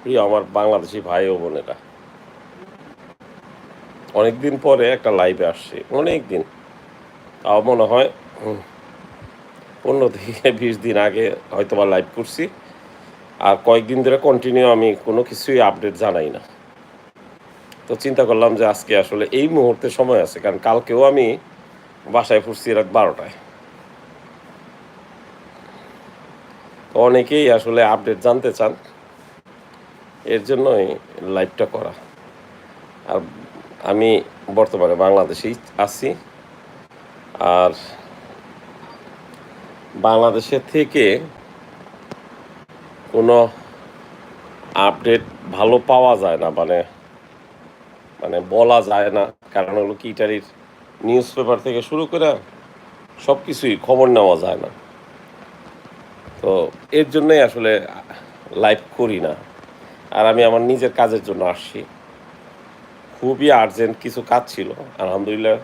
প্রিয় আমার বাংলাদেশি ভাই ও বোনেরা। অনেকদিন পরে একটা লাইভে আসছে অনেক দিন তাও মনে হয় পনেরো থেকে বিশ দিন আগে হয়তো বা লাইভ করছি। আর কয়েকদিন ধরে কন্টিনিউ আমি কোনো কিছুই আপডেট জানাই না। তো চিন্তা করলাম যে আজকে আসলে এই মুহূর্তে সময় আছে, কারণ কালকেও আমি বাসায় ফুরছি রাত বারোটায়। অনেকেই আসলে আপডেট জানতে চান। এর জন্যই লাইভটা করা। আর আমি বর্তমানে বাংলাদেশেই আছি। আর বাংলাদেশের থেকে কোনো আপডেট ভালো পাওয়া যায় না মানে মানে বলা যায় না। কারণ হলো কি, ইটালির নিউজ পেপার থেকে শুরু করে সব কিছুই খবর নেওয়া যায় না। তো এর জন্যই আসলে লাইভ করি না। আর আমি আমার নিজের কাজের জন্য আসছি। খুবই আর্জেন্ট কিছু কাজ ছিল। আলহামদুলিল্লাহ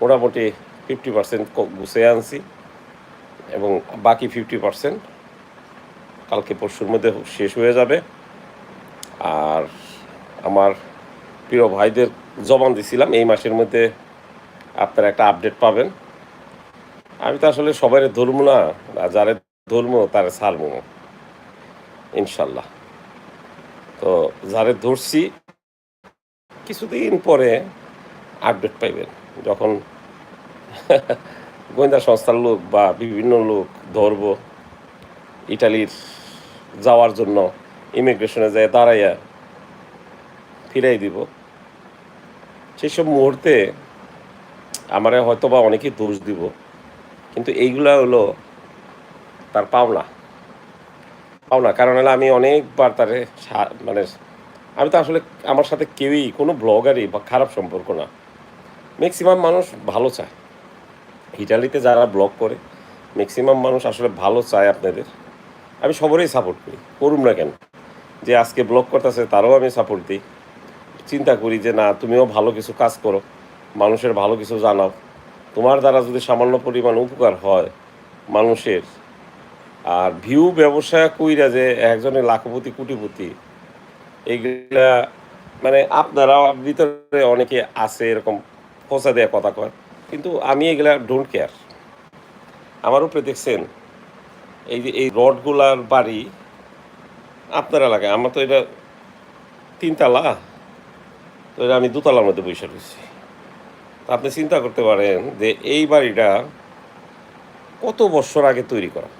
মোটামুটি ফিফটি পার্সেন্ট গুছিয়ে আনছি এবং বাকি ফিফটি পার্সেন্ট কালকে পরশুর মধ্যে শেষ হয়ে যাবে। আর আমার প্রিয় ভাইদের জবান দিছিলাম, এই মাসের মধ্যে আপনারা একটা আপডেট পাবেন। আমি তো আসলে সবাই ধরবো না যারে ধরবো তারা ছাড়বো, ইনশাল্লাহ। তো যারে ধরছি, কিছুদিন পরে আপডেট পাইবেন। যখন গোয়েন্দা সংস্থার লোক বা বিভিন্ন লোক ধরব, ইটালির যাওয়ার জন্য ইমিগ্রেশনে যায় দাঁড়াইয়া ফিরাই দিব। সেসব মুহূর্তে আমারে হয়তো বা অনেকেই দোষ দিব, কিন্তু এইগুলা হলো তার পাওনা। পাওনা, কারণ হলো আমি অনেকবার তারে মানে আমি তো আসলে আমার সাথে কেউই কোনো ব্লগারই বা খারাপ সম্পর্ক না। ম্যাক্সিমাম মানুষ ভালো চায়। ইটালিতে যারা ব্লগ করে ম্যাক্সিমাম মানুষ আসলে ভালো চায় আপনাদের। আমি সবারই সাপোর্ট করি, করুম না কেন? যে আজকে ব্লগ করতেছে, তারও আমি সাপোর্ট দিই। চিন্তা করি যে না, তুমিও ভালো কিছু কাজ করো, মানুষের ভালো কিছু জানাও। তোমার দ্বারা যদি সামান্য পরিমাণ উপকার হয়, মানুষের আর ভিউ ব্যবসা কইরা যে একজনের লাখপতি, কোটিপতি এইগুলা মানে আপনারা ভিতরে অনেকে আছে, এরকম ফসা দেয়া কথা কয়, কিন্তু আমি এগুলা ডোন্ট কেয়ার আমার উপরে দেখছেন, এই যে এই রডগুলার বাড়ি আপনারা লাগে আমার তো এটা তিনতলা, তো এটা আমি দুতলার মধ্যে বসে রয়েছি। আপনি চিন্তা করতে পারেন যে এই বাড়িটা কত বছর আগে তৈরি করা?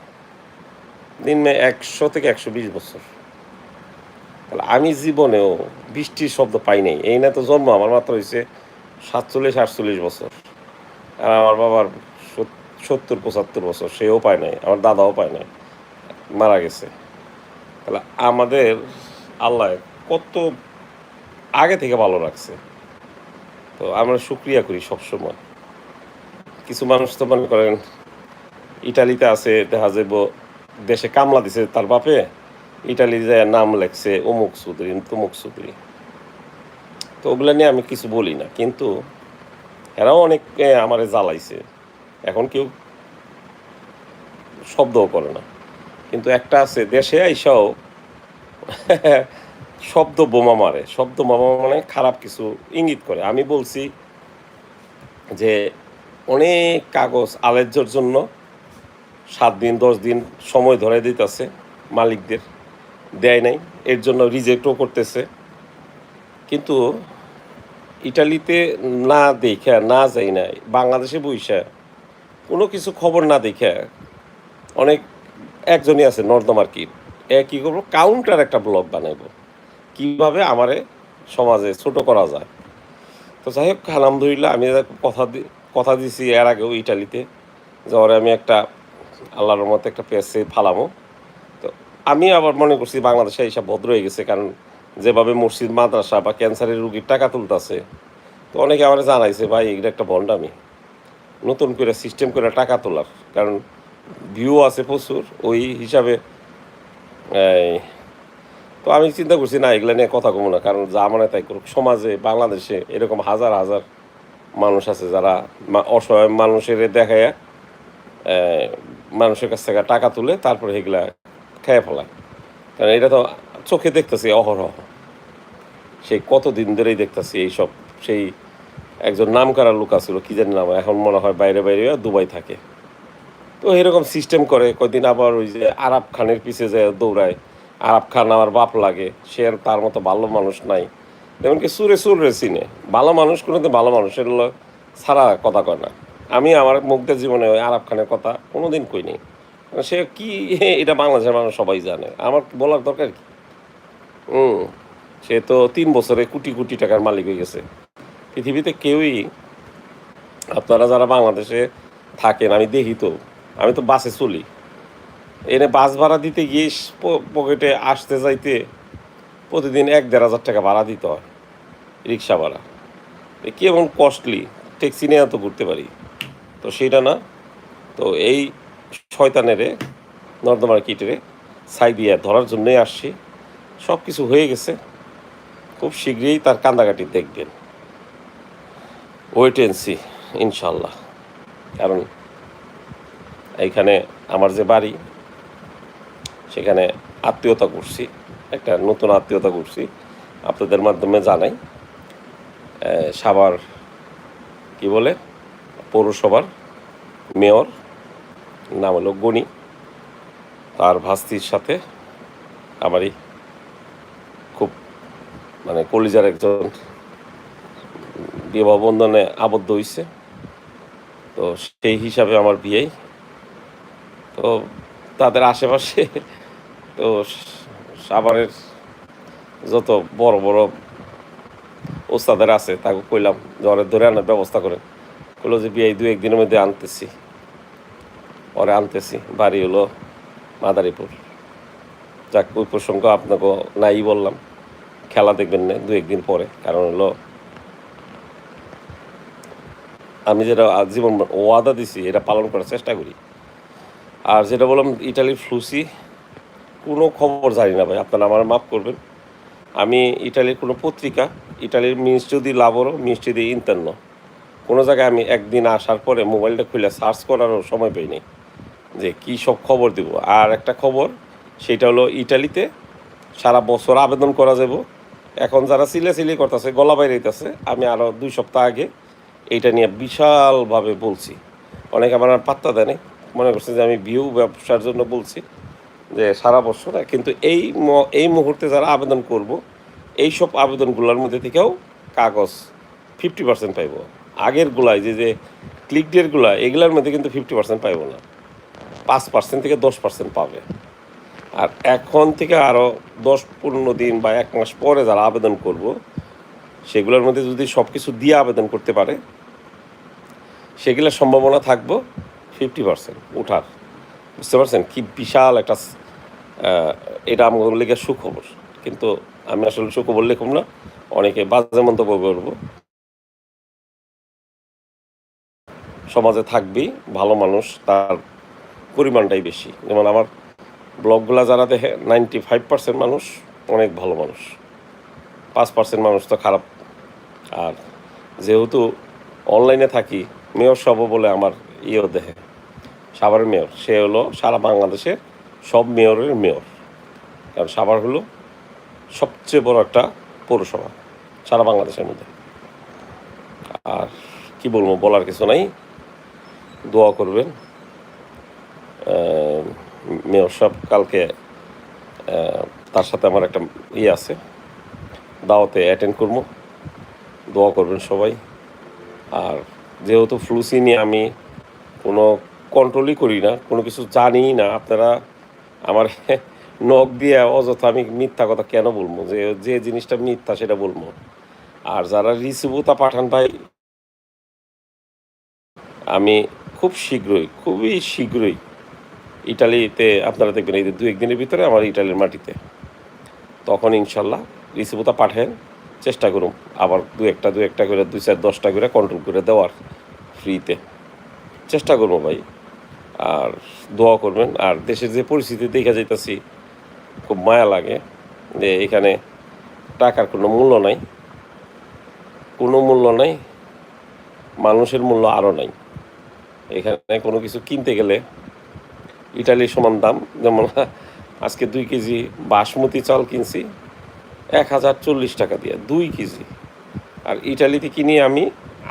দিনমে একশো থেকে একশো বিশ বছর। তাহলে আমি জীবনেও বৃষ্টির শব্দ পাই নাই। এই না তো জন্ম, আমার মাত্র হয়েছে সাতচল্লিশ, আটচল্লিশ বছর। আর আমার বাবার সত্তর, পঁচাত্তর বছর, সেও পায় নাই, আমার দাদাও পায় নাই, মারা গেছে। তাহলে আমাদের আল্লাহ কত আগে থেকে ভালো রাখছে। তো আমরা শুক্রিয়া করি সবসময়। কিছু মানুষ তো মনে করেন, ইটালিতে আছে, দেখা যাব দেশে কামলা দিছে তার বাপে ইটালি যায় নাম লেখছে অমুক সুদরি তমুক সুদরি তো ওগুলো নিয়ে আমি কিছু বলি না, কিন্তু এরাও অনেক আমারে জ্বালাইছে। এখন কেউ শব্দও করে না। কিন্তু একটা আছে, দেশে আইসাও শব্দ বোমা মারে। শব্দ বোমা মানে খারাপ কিছু ইঙ্গিত করে। আমি বলছি যে অনেক কাগজ আলেজ্যর জন্য সাত দিন, দশ দিন সময় ধরে দিতেছে, মালিকদের দেয় নাই, এর জন্য রিজেক্টও করতেছে। কিন্তু ইটালিতে না দেখা, না যাই না বাংলাদেশে বইসা কোনো কিছু খবর না দেখে অনেক একজনই আছে নর্দমার এ কী করব কাউন্টার একটা ব্লগ বানাইবো। কীভাবে আমারে সমাজে ছোট করা যায়? তো যাই হোক, আলহামদুলিল্লাহ, আমি কথা কথা দিছি এর আগেও ইটালিতে, যে আমি একটা আল্লাহর মতো একটা পেসে ফালামো। তো আমি আবার মনে করছি বাংলাদেশে এইসব ভদ্র হয়ে গেছে, কারণ যেভাবে মসজিদ, মাদ্রাসা বা ক্যান্সারের রুগীর টাকা তুলতেছে, তো অনেকে আমার জানাইছে, ভাই এটা একটা ভণ্ডামি। নতুন করে সিস্টেম করে টাকা তোলার। কারণ ভিউ আছে প্রচুর, ওই হিসাবে তো আমি চিন্তা করছি, না, এগুলো নিয়ে কথা কমো না। কারণ যা মানে তাই করুক। সমাজে, বাংলাদেশে এরকম হাজার হাজার মানুষ আছে যারা অসহায় মানুষের দেখায় মানুষের কাছ থেকে টাকা তুলে তারপরে এগুলা খেয়ে ফেলায়। কারণ এটা তো চোখে দেখতেছি, অহরহ। সেই কতদিন ধরেই দেখতেছি এইসব। সেই একজন নাম করা লোক আছিল, কি জানি নাম, এখন মনে হয় বাইরে বাইরে দুবাই থাকে। তো এরকম সিস্টেম করে কয়দিন আবার ওই যে আরব খানের পিছে যায় দৌড়ায় আরব খান আমার বাপ লাগে, সে আর তার মতো ভালো মানুষ নাই। এমনকি সুরে সুরে চিনে। ভালো মানুষ কোনোদিন ভালো মানুষের সারা কথা কয় না। আমি আমার মুগ্ধের জীবনে ওই আরব খানের কথা কোনোদিন কইনি মানে সে কি, এটা বাংলাদেশের মানুষ সবাই জানে। আমার বলার দরকার কি? হুম, সে তো তিন বছরে কোটি কোটি টাকার মালিক হয়ে গেছে। পৃথিবীতে কেউই, আপনারা যারা বাংলাদেশে থাকেন, আমি দেখি তো, আমি তো বাসে চলি। এনে বাস ভাড়া দিতে গিয়ে পকেটে আসতে যাইতে প্রতিদিন এক দেড় হাজার টাকা ভাড়া দিতে হয়, রিক্সা ভাড়া। কেমন কস্টলি ট্যাক্সি নিয়ে তো ঘুরতে পারি। তো সেইটা না। তো এই শয়তানেরে, নর্দমার কিটেরে সাই দিয়ে ধরার জন্যই আসছি। সব কিছু হয়ে গেছে। খুব শীঘ্রই তার কান্দাকাটি দেখবেন। ওয়েট এন্ড সি ইনশাল্লাহ কারণ এইখানে আমার যে বাড়ি, সেখানে আত্মীয়তা করছি, একটা নতুন আত্মীয়তা করছি। আপনাদের মাধ্যমে জানাই। সাভার কি বলে? পৌরসভার মেয়র, নাম হলো গণি তার ভাস্তির সাথে আমারই খুব মানে কলিজার একজন বিবাহ বন্ধনে আবদ্ধ হয়েছে তো সেই হিসাবে আমার বিয়েই তো তাদের আশেপাশে তো সাভারের যত বড় বড় ওস্তাদের আছে, তাকে কইলাম, জ্বরে ধরে আনার ব্যবস্থা করেন কইলো যে, বিয়ে দু একদিনের মধ্যে আনতেছি। পরে আনতেছি, বাড়ি হলো মাদারীপুর। যাক, ওই প্রসঙ্গ আপনাকে নাই বললাম। খেলা দেখবেন না দু একদিন পরে, কারণ হলো আমি যেটা জীবন ওয়াদা দিছি, এটা পালন করার চেষ্টা করি। আর যেটা বললাম, ইটালির ফ্লুসি, কোনো খবর জানি না ভাই, আপনারা আমার মাফ করবেন। আমি ইটালির কোনো পত্রিকা, ইটালির মিনিস্ট্রি দি লাভরও মিনিস্ট্রি দি ইন্টারনো। কোনো জায়গায় আমি একদিন আসার পরে মোবাইলটা খুলে সার্চ করারও সময় পাইনি যে কী সব খবর দিব। আর একটা খবর, সেটা হলো ইটালিতে সারা বছর আবেদন করা যাব। এখন যারা সিলে সিলে করতেছে, গলা বাইরেতেছে আমি আরও দুই সপ্তাহ আগে এইটা নিয়ে বিশালভাবে বলছি। অনেক আমার আর পাত্তা দেয়নি মনে করছে যে আমি ভিউ ব্যবসার জন্য বলছি যে সারা বছর, কিন্তু এই এই মুহূর্তে যারা আবেদন করব এই সব আবেদনগুলোর মধ্যে থেকেও কাগজ ফিফটি পার্সেন্ট পাইব। আগের গুলাই, যে যে ক্লিক ডেটগুলা এগুলোর মধ্যে কিন্তু ফিফটি পার্সেন্ট পাইব না। পাঁচ পার্সেন্ট থেকে দশ পার্সেন্ট পাবে। আর এখন থেকে আরও দশ পনেরো দিন বা এক মাস পরে যারা আবেদন করব, সেগুলোর মধ্যে যদি সব কিছু দিয়ে আবেদন করতে পারে, সেগুলোর সম্ভাবনা থাকব ফিফটি পার্সেন্ট ওঠার বুঝতে পারছেন? কি বিশাল একটা এটা আমার লেগে সুখবর। কিন্তু আমি আসলে সুখবর লিখুম না, অনেকে বাজে মন্তব্য করব। সমাজে থাকবেই ভালো মানুষ, তার পরিমাণটাই বেশি। যেমন আমার ব্লগগুলো যারা দেখে নাইনটি ফাইভ পার্সেন্ট মানুষ অনেক ভালো মানুষ। পাঁচ পার্সেন্ট মানুষ তো খারাপ। আর যেহেতু অনলাইনে থাকি মেয়র সব বলে আমার ইয়েও দেখে সাভারের মেয়র সে হলো সারা বাংলাদেশের সব মেয়রের মেয়র কারণ সাভার হলো সবচেয়ে বড় একটা পৌরসভা, সারা বাংলাদেশের মধ্যে। আর কি বলব, বলার কিছু নাই। দোয়া করবেন। মেয়র সাহেব কালকে তার সাথে আমার একটা ইয়ে আছে। দাওয়াতে অ্যাটেন্ড করব। দোয়া করবেন সবাই। আর যেহেতু ফ্লুসি নিয়ে আমি কোনো কন্ট্রোলই করি না, কোনো কিছু জানি না, আপনারা আমার নখ দিয়ে অযথা আমি মিথ্যা কথা কেন বলব? যে যে জিনিসটা মিথ্যা সেটা বলব। আর যারা রিসিভুতা পাঠান ভাই, আমি খুব শীঘ্রই, খুবই শীঘ্রই ইটালিতে, আপনারা দেখবেন এই দু একদিনের ভিতরে আমার ইটালির মাটিতে। তখন ইনশাল্লাহ রিসিভুতা পাঠেন, চেষ্টা করুন আবার দু একটা দু একটা করে, দুই চার, দশটা করে কন্ট্রোল করে দেওয়ার ফ্রিতে চেষ্টা করব ভাই, আর দোয়া করবেন। আর দেশের যে পরিস্থিতি দেখা যাইতেছি, খুব মায়া লাগে যে এখানে টাকার কোনো মূল্য নাই, কোনো মূল্য নাই, মানুষের মূল্য আরও নাই। এখানে কোনো কিছু কিনতে গেলে ইটালির সমান দাম। যেমন আজকে দুই কেজি বাসমতি চাল কিনছি, এক হাজার চল্লিশ টাকা দিয়ে, দুই কেজি। আর ইটালিতে কিনি আমি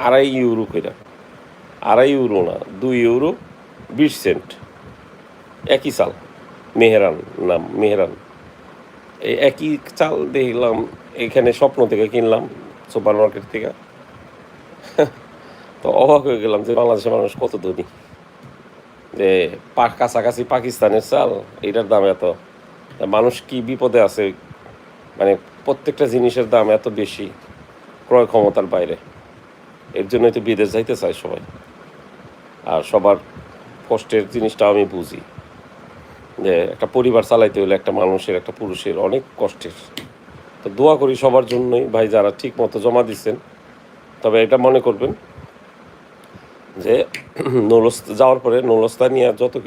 আড়াই ইউরো করে আড়াই ইউরো না, দুই ইউরো বিশ সেন্ট। একই চাল, মেহরান নাম, মেহরান। এই একই চাল দেখলাম, এখানে স্বপ্ন থেকে কিনলাম সুপার মার্কেট থেকে। তো অবাক হয়ে গেলাম যে বাংলাদেশের মানুষ কত ধনী। যে কাছাকাছি পাকিস্তানের চাল এটার দাম এত। মানুষ কি বিপদে আছে? মানে প্রত্যেকটা জিনিসের দাম এত বেশি, ক্রয় ক্ষমতার বাইরে। এর জন্যই তো বিদেশ যাইতে চায় সবাই। আর সবার কষ্টের জিনিসটা আমি বুঝি। যে একটা পরিবার চালাইতে হলে একটা মানুষের, একটা পুরুষের অনেক কষ্টের। তো দোয়া করি সবার জন্যই, ভাই, যারা ঠিক মতো জমা দিচ্ছেন তবে এটা মনে করবেন যে নৌলস্তা যাওয়ার পরে নৌলস্তা নিয়ে যত কিছু